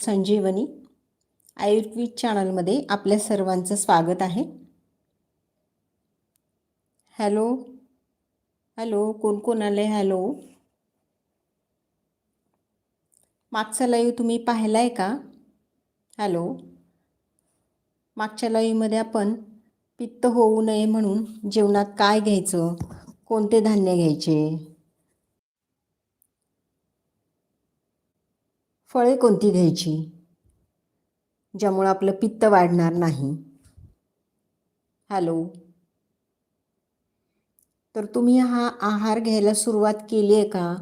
संजीवनी आयुर्वेद चॅनलमध्ये आपल्या सर्वांचं स्वागत आहे. हॅलो हॅलो कोण कोण आले हॅलो. मागचा लाईव्ह तुम्ही पाहिला आहे का? हॅलो. मागच्या लाईव्हमध्ये आपण पित्त होऊ नये म्हणून जेवणात काय घ्यायचं? कोणते धान्य घ्यायचे? फळे कोणती घ्यायची? ज्यामुळं आपलं पित्त वाढणार नाही. हॅलो? तर तुम्ही हा आहार घ्यायला सुरुवात केली आहे का?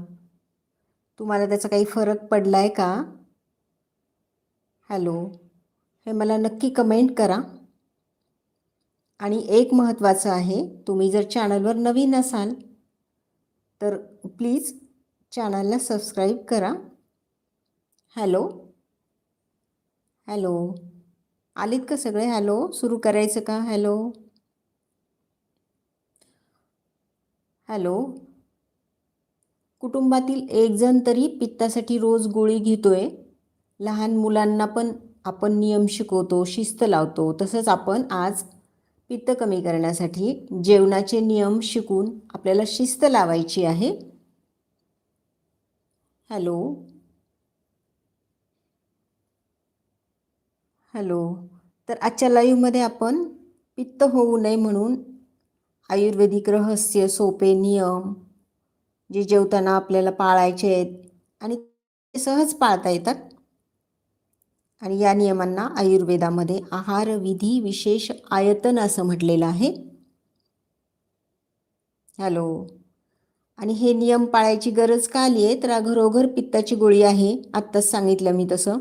तुम्हाला त्याचा काही फरक पडला आहे का? हॅलो? हे मला नक्की कमेंट करा. आणि एक महत्त्वाचं आहे तुम्ही जर चॅनलवर नवीन असाल तर प्लीज चॅनलला सबस्क्राईब करा. हॅलो? हॅलो? आलीत का सगळे? हॅलो? सुरू करायचं का? हॅलो? हॅलो? कुटुंबातील एकजण तरी पित्तासाठी रोज गोळी घेतोय. लहान मुलांना पण आपण नियम शिकवतो शिस्त लावतो. तसंच आपण आज पित्त कमी करण्यासाठी जेवणाचे नियम शिकून आपल्याला शिस्त लावायची आहे. हॅलो? हॅलो. तर आजच्या लाईव्हमध्ये आपण पित्त होऊ नये म्हणून आयुर्वेदिक रहस्य सोपे नियम जे जेवताना आपल्याला पाळायचे आहेत आणि ते सहज पाळता येतात. आणि या नियमांना आयुर्वेदामध्ये आहारविधी विशेष आयतन असं म्हटलेलं आहे. हॅलो. आणि हे नियम पाळायची गरज का आली आहे तर घरोघर पित्ताची गोळी आहे. आत्ताच सांगितलं मी तसं.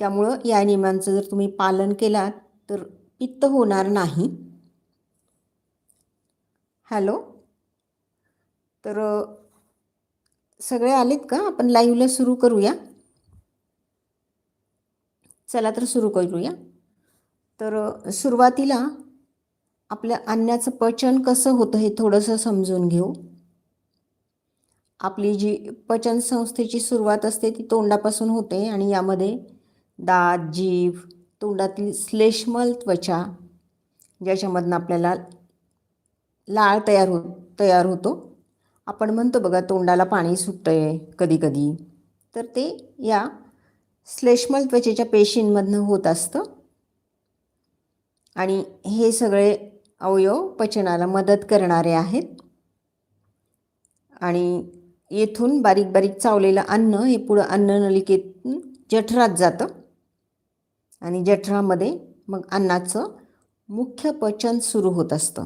त्यामुळं या नियमांचं जर तुम्ही पालन केलात तर पित्त होणार नाही. हॅलो? तर सगळे आलेत का? आपण लाईव्हला सुरू करूया. चला तर सुरू करूया. तर सुरुवातीला आपल्या अन्नाचं पचन कसं होतं हे थोडंसं समजून घेऊ. आपली जी पचनसंस्थेची सुरुवात असते ती तोंडापासून होते आणि यामध्ये दात जीभ तोंडातील श्लेष्मल त्वचा ज्याच्यामधनं आपल्याला लाळ तयार हो तयार होतो. आपण म्हणतो बघा तोंडाला पाणी सुटतं आहे कधीकधी. तर ते या श्लेष्मल त्वचेच्या पेशींमधनं होत असतं. आणि हे सगळे अवयव पचनाला मदत करणारे आहेत. आणि येथून बारीक बारीक चावलेलं अन्न हे पुढं अन्ननलिकेतून जठरात जातं. आणि जठरामध्ये मग अन्नाचं मुख्य पचन सुरू होत असतं.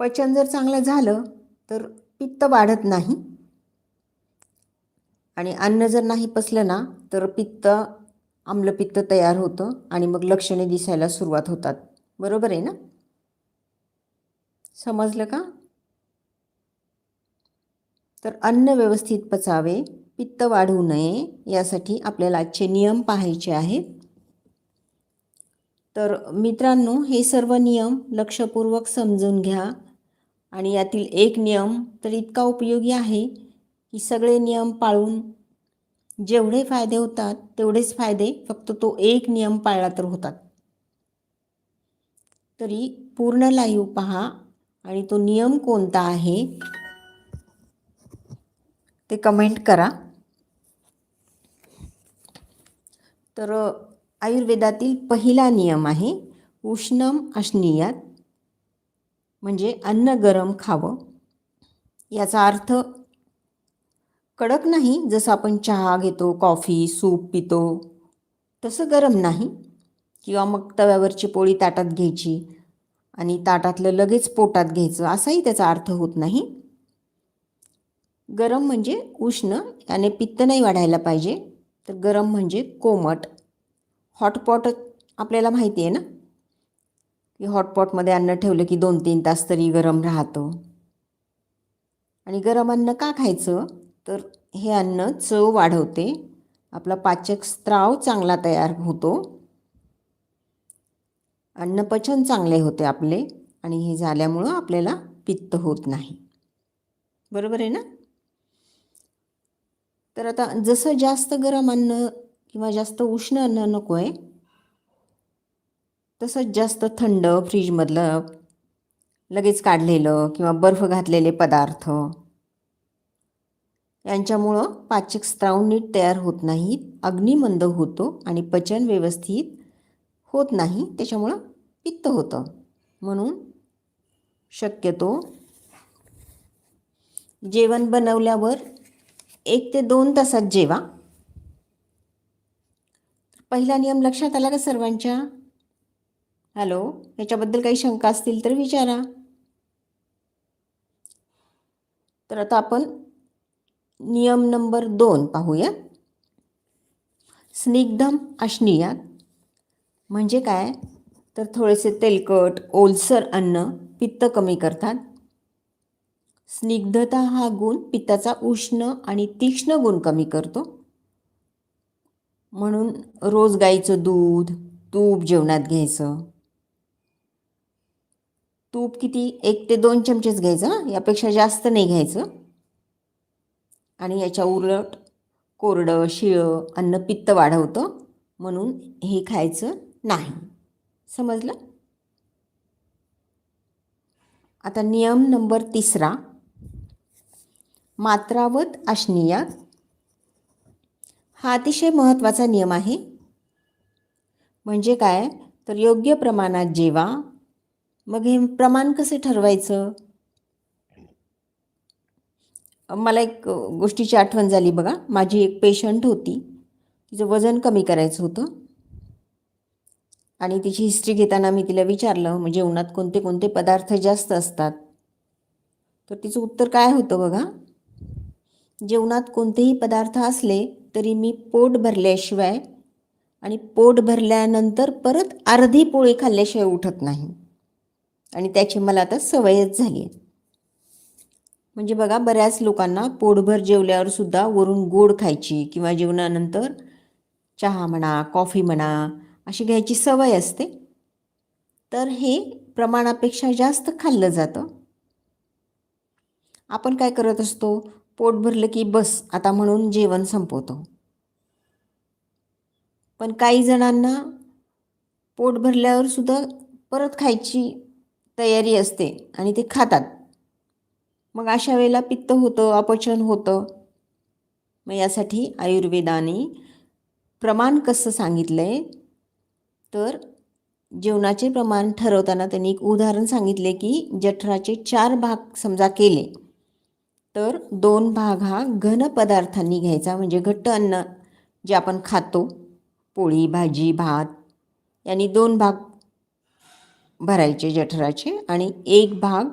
पचन जर चांगलं झालं तर पित्त वाढत नाही. आणि अन्न जर नाही पचलं ना तर पित्त आम्लपित्त तयार होतं आणि मग लक्षणे दिसायला सुरुवात होतात. बरोबर आहे ना? समजलं का? तर अन्न व्यवस्थित पचावे पित्त वाढू नये यासाठी आपल्याला आजचे नियम पाहायचे आहेत. तर मित्रांनो हे सर्व नियम लक्षपूर्वक समजून घ्या. आणि यातील एक नियम तर इतका उपयोगी आहे की सगळे नियम पाळून जेवढे फायदे होतात तेवढेच फायदे फक्त तो एक नियम पाळला तर होतात. तरी पूर्ण लाईव्ह पहा आणि तो नियम कोणता आहे ते कमेंट करा. तर आयुर्वेदातील पहिला नियम आहे उष्णम अश्नियात म्हणजे अन्न गरम खावं. याचा अर्थ कडक नाही जसं आपण चहा घेतो कॉफी सूप पितो तसं गरम नाही. किंवा मग तव्यावरची पोळी ताटात घ्यायची आणि ताटातलं लगेच पोटात घ्यायचं असाही त्याचा अर्थ होत नाही. गरम म्हणजे उष्ण याने पित्त नाही वाढायला पाहिजे. तर गरम म्हणजे कोमट. हॉटपॉट आपल्याला माहिती आहे ना? की हॉटपॉटमध्ये अन्न ठेवलं की दोन तीन तास तरी गरम राहतं. आणि गरम अन्न का खायचं? तर हे अन्न चव वाढवते. आपला पाचक स्त्राव चांगला तयार होतो. अन्नपचन चांगले होते आपले आणि हे झाल्यामुळं आपल्याला पित्त होत नाही. बरोबर आहे ना? तर आता जसं जास्त गरम अन्न किंवा जास्त उष्ण अन्न नको आहे तसंच जास्त थंड फ्रीजमधलं लगेच काढलेलं किंवा बर्फ घातलेले पदार्थ यांच्यामुळं पाचक स्त्राव नीट तयार होत नाहीत अग्निमंद होतो आणि पचन व्यवस्थित होत नाही त्याच्यामुळं पित्त होतं. म्हणून शक्यतो जेवण बनवल्यावर एक ते दोन तासात जेवा. पहिला नियम लक्षात आला का सर्वांच्या? हॅलो याच्याबद्दल काही शंका असतील तर विचारा. तर आता आपण नियम नंबर दोन पाहूया. स्निग्धम अश्नियात. म्हणजे काय? तर थोडेसे तेलकट ओलसर अन्न पित्त कमी करतात. स्निग्धता हा गुण पित्ताचा उष्ण आणि तीक्ष्ण गुण कमी करतो. म्हणून रोज गाईचं दूध तूप जेवणात घ्यायचं. तूप किती? एक ते दोन चमचेच घ्यायचं यापेक्षा जास्त नाही घ्यायचं. आणि याच्या उलट कोरडं शिळं अन्न पित्त वाढवतं. म्हणून हे खायचं नाही. समजलं? आता नियम नंबर तिसरा. मात्रावत आशनीया. हा अतिशय महत्त्वाचा नियम आहे. म्हणजे काय? तर योग्य प्रमाणात जेवा. मग हे प्रमाण कसे ठरवायचं? मला एक गोष्टीची आठवण झाली बघा. माझी एक पेशंट होती. तिचं वजन कमी करायचं होतं. आणि तिची हिस्ट्री घेताना मी तिला विचारलं म्हणजे जेवणात कोणते कोणते पदार्थ जास्त असतात? तर तिचं उत्तर काय होतं बघा? जेवणात कोणतेही पदार्थ असले तरी मी पोट भरल्याशिवाय आणि पोट भरल्यानंतर परत अर्धी पोळी खाल्ल्याशिवाय उठत नाही. आणि त्याची मला आता सवयच झाली आहे म्हणजे बघा बऱ्याच लोकांना पोटभर जेवल्यावर सुद्धा वरून गोड खायची किंवा जेवणानंतर चहा म्हणा कॉफी म्हणा अशी घ्यायची सवय असते. तर हे प्रमाणापेक्षा जास्त खाल्लं जातं. आपण काय करत असतो? पोट भरलं की बस आता म्हणून जेवण संपवतो. पण काही जणांना पोट भरल्यावर सुद्धा परत खायची तयारी असते आणि ते खातात. मग अशा वेळेला पित्त होतं अपचन होतं. मग यासाठी आयुर्वेदाने प्रमाण कसं सांगितलं आहे तर जेवणाचे प्रमाण ठरवताना त्यांनी एक उदाहरण सांगितले की जठराचे चार भाग समजा केले. तर दोन भाग हा घन पदार्थांनी घ्यायचा म्हणजे घट्ट अन्न जे आपण खातो पोळी भाजी भात यांनी दोन भाग भरायचे जठराचे आणि एक भाग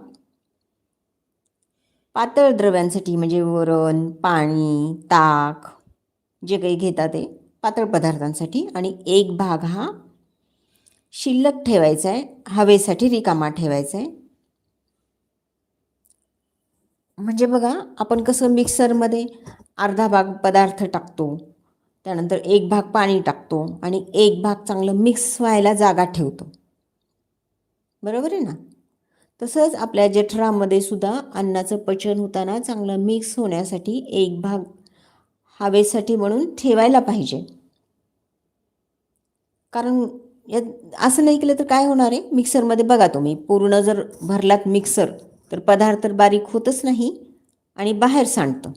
पातळ द्रव्यांसाठी म्हणजे वरण पाणी ताक जे काही घेतात ते पातळ पदार्थांसाठी. आणि एक भाग हा शिल्लक ठेवायचा आहे हवेसाठी रिकामा ठेवायचा आहे. म्हणजे बघा आपण कसं मिक्सरमध्ये अर्धा भाग पदार्थ टाकतो त्यानंतर एक भाग पाणी टाकतो आणि एक भाग चांगलं मिक्स व्हायला जागा ठेवतो. बरोबर आहे ना? तसंच आपल्या जठरामध्ये सुद्धा अन्नाचं पचन होताना चांगलं मिक्स होण्यासाठी एक भाग हवेसाठी म्हणून ठेवायला पाहिजे. कारण या असं नाही केलं तर काय होणार आहे? मिक्सरमध्ये बघा तुम्ही पूर्ण जर भरलात मिक्सर तर पदार्थ तर बारीक होतच नाही आणि बाहेर सांडतं.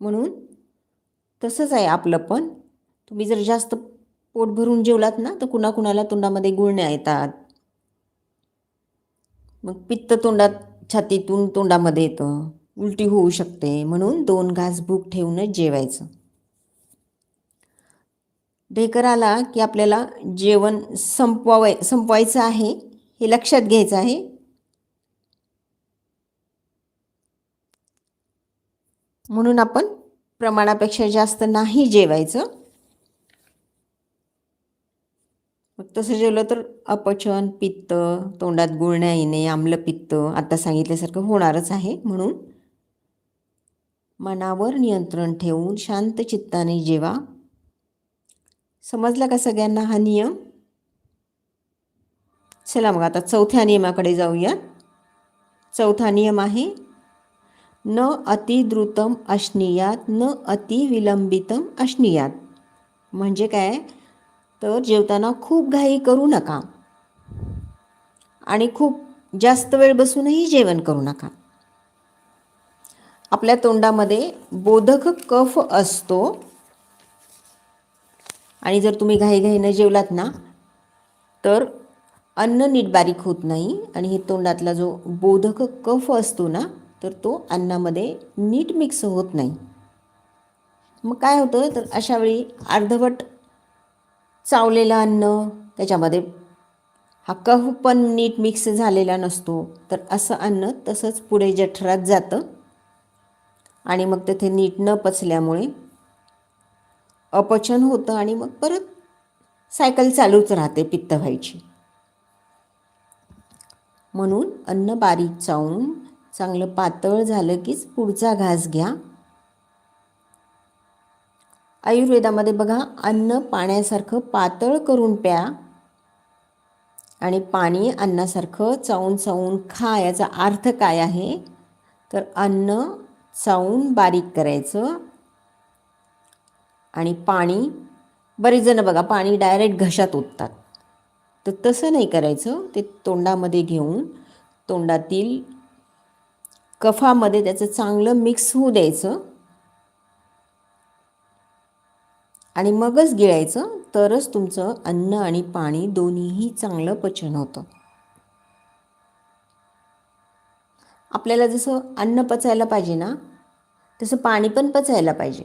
म्हणून तसंच आहे आपलं पण. तुम्ही जर जास्त पोट भरून जेवलात ना तर कुणाकुणाला तोंडामध्ये गुळण्या येतात. मग पित्त तोंडात छातीतून तोंडामध्ये येतं. उलटी होऊ शकते. म्हणून दोन घास भूक ठेवूनच जेवायचं. ढेकर आला की आपल्याला जेवण संपवाय संपवायचं आहे हे लक्षात घ्यायचं आहे. म्हणून आपण प्रमाणापेक्षा जास्त नाही जेवायचं. मग तसं जेवलं तर अपचन पित्त तोंडात गुळण्या येणे आम्लपित्त आता सांगितल्यासारखं होणारच आहे. म्हणून मनावर नियंत्रण ठेवून शांत चित्ताने जेवा. समजला का सगळ्यांना हा नियम? चला मग आता चौथ्या नियमाकडे जाऊया. चौथा नियम आहे न अतिद्रुतम अश्नियात न अतिविलंबितम अश्नियात. म्हणजे काय? तर जेवताना खूप घाई करू नका. आणि खूप जास्त वेळ बसूनही जेवण करू नका. आपल्या तोंडामध्ये बोधक कफ असतो. आणि जर तुम्ही घाईघाईनं जेवलात ना तर अन्न नीट बारीक होत नाही. आणि हे तोंडातला जो बोधक कफ असतो ना तर तो अन्नामध्ये नीट मिक्स होत नाही. मग काय होतं? तर अशा वेळी अर्धवट चावलेलं अन्न त्याच्यामध्ये हा कहू पण नीट मिक्स झालेला नसतो. तर असं अन्न तसंच पुढे जठरात जातं आणि मग तेथे नीट न पचल्यामुळे अपचन होतं आणि मग परत सायकल चालूच राहते पित्त व्हायची म्हणून अन्न बारीक चावून चांगलं पातळ झालं कीच पुढचा घास घ्या. आयुर्वेदामध्ये बघा अन्न पाण्यासारखं पातळ करून प्या. आणि पाणी अन्नासारखं चावून चावून खा याचा अर्थ काय आहे? तर अन्न चावून बारीक करायचं. आणि पाणी बरेच जण बघा पाणी डायरेक्ट घशात ओततात. तर तसं नाही करायचं ते तोंडामध्ये घेऊन तोंडातील कफामध्ये त्याचं चांगलं मिक्स होऊ द्यायचं. आणि मगच गिळायचं तरच तुमचं अन्न आणि पाणी दोन्हीही चांगलं पचन होतं. आपल्याला जसं अन्न पचायला पाहिजे ना तसं पाणी पण पचायला पाहिजे.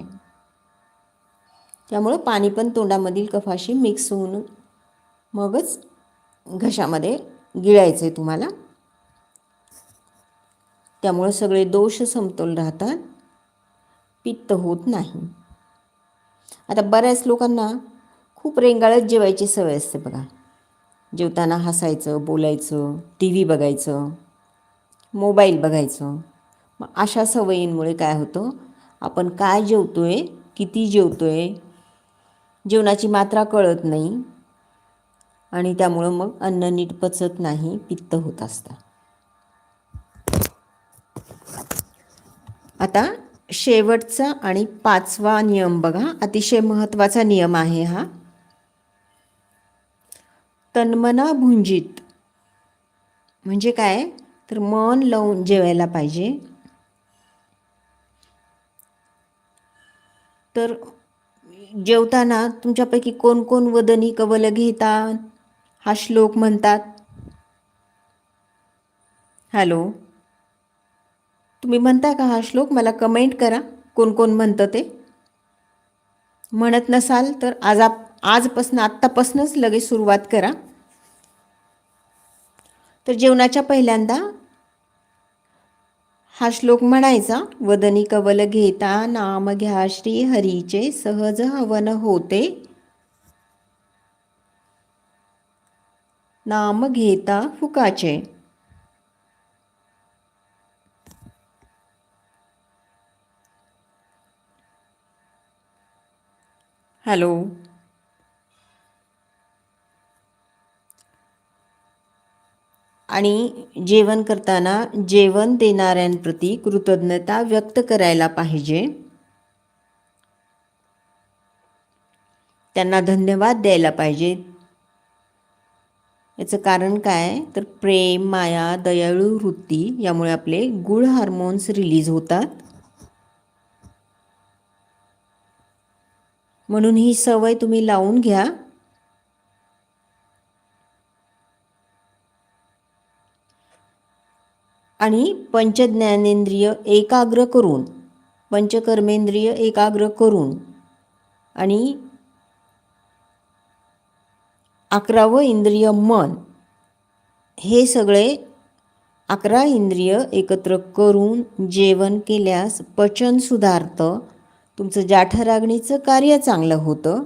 त्यामुळं पाणी पण तोंडामधील कफाशी मिक्स होऊन मगच घशामध्ये गिळायचं आहे तुम्हाला. त्यामुळं सगळे दोष समतोल राहतात. पित्त होत नाही. आता बऱ्याच लोकांना खूप रेंगाळत जेवायची सवय असते बघा. जेवताना हसायचं बोलायचं टी व्ही बघायचं मोबाईल बघायचं. मग अशा सवयींमुळे काय होतं? आपण काय जेवतो आहे किती जेवतो आहे जेवणाची मात्रा कळत नाही. आणि त्यामुळं मग अन्न नीट पचत नाही पित्त होत असतं. आता शेवटचा आणि पाचवा नियम बघा. अतिशय महत्त्वाचा नियम आहे हा. तन्मना भुंजित. म्हणजे काय? तर मन लावून जेवायला पाहिजे. तर जेवताना तुमच्यापैकी कोण कोण वदनी कवल घेतात? हा श्लोक म्हणतात. हॅलो? तुम्ही म्हणता का हा श्लोक? मला कमेंट करा. कोण कोण म्हणतं ते? म्हणत नसाल तर आज आप आजपासून आत्तापासूनच लगेच सुरुवात करा. तर जेवणाच्या पहिल्यांदा हा श्लोक म्हणायचा वदनी कवल घेता नाम घ्या श्री हरीचे सहज हवन होते. नाम घेता फुकाचे. हॅलो. आणि जेवण करताना जेवण देणाऱ्यांप्रती कृतज्ञता व्यक्त करायला पाहिजे. त्यांना धन्यवाद द्यायला पाहिजे. याचं कारण काय? तर प्रेम माया दयाळू वृत्ती यामुळे आपले गुड हार्मोन्स रिलीज होतात. म्हणून ही सवय तुम्ही लावून घ्या. आणि पंचज्ञानेंद्रिय एकाग्र करून पंचकर्मेंद्रिय एकाग्र करून आणि अकरावं इंद्रिय मन हे सगळे अकरा इंद्रिय एकत्र करून जेवण केल्यास पचन सुधारतं. तुमचं जाठरागणीचं कार्य चांगलं होतं.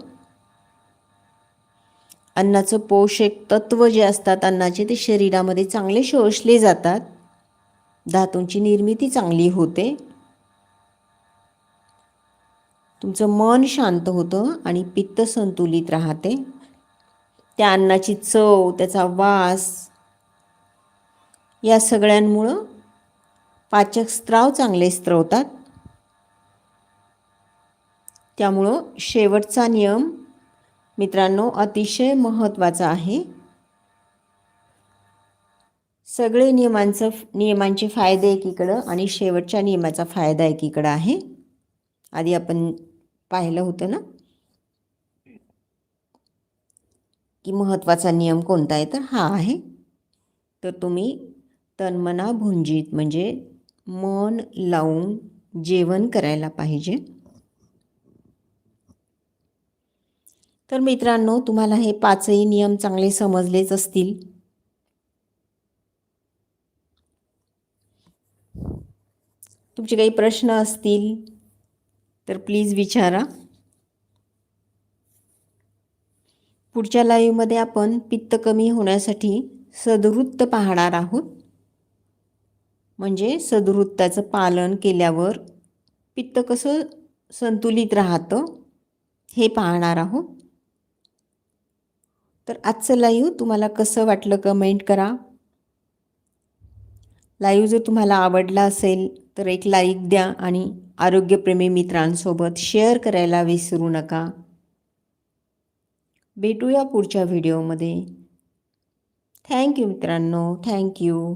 अन्नाचं पोषक तत्व जे असतात अन्नाचे ते शरीरामध्ये चांगले शोषले जातात. धातूंची निर्मिती चांगली होते. तुमचं मन शांत होतं आणि पित्त संतुलित राहते. त्या अन्नाची चव त्याचा वास या सगळ्यांमुळं पाचक स्त्राव चांगले स्त्रवतात त्यामुळं शेवटचा नियम मित्रांनो अतिशय महत्त्वाचा आहे. सगळे नियमांचं नियमांचे फायदे एकीकडं आणि शेवटच्या नियमाचा फायदा एकीकडं आहे. आधी आपण पाहिलं होतं ना? की महत्त्वाचा नियम कोणता आहे? तर हा आहे. तर तुम्ही तन्मना भुंजीत म्हणजे मन लावून जेवण करायला पाहिजे. तर मित्रांनो तुम्हाला हे पाचही नियम चांगले समजलेच असतील. तुमचे काही प्रश्न असतील तर प्लीज विचारा. पुढच्या लाईव्हमध्ये आपण पित्त कमी होण्यासाठी सदवृत्त पाहणार आहोत. म्हणजे सदवृत्ताचं पालन केल्यावर पित्त कसं संतुलित राहतं हे पाहणार आहोत. तर आजचं लाईव्ह तुम्हाला कसं वाटलं कमेंट करा. लाईव्ह जर तुम्हाला आवडला असेल तर एक लाईक द्या आणि आरोग्यप्रेमी मित्रांसोबत शेअर करायला विसरू नका. भेटूया पुढच्या व्हिडिओमध्ये थँक्यू मित्रांनो. थँक्यू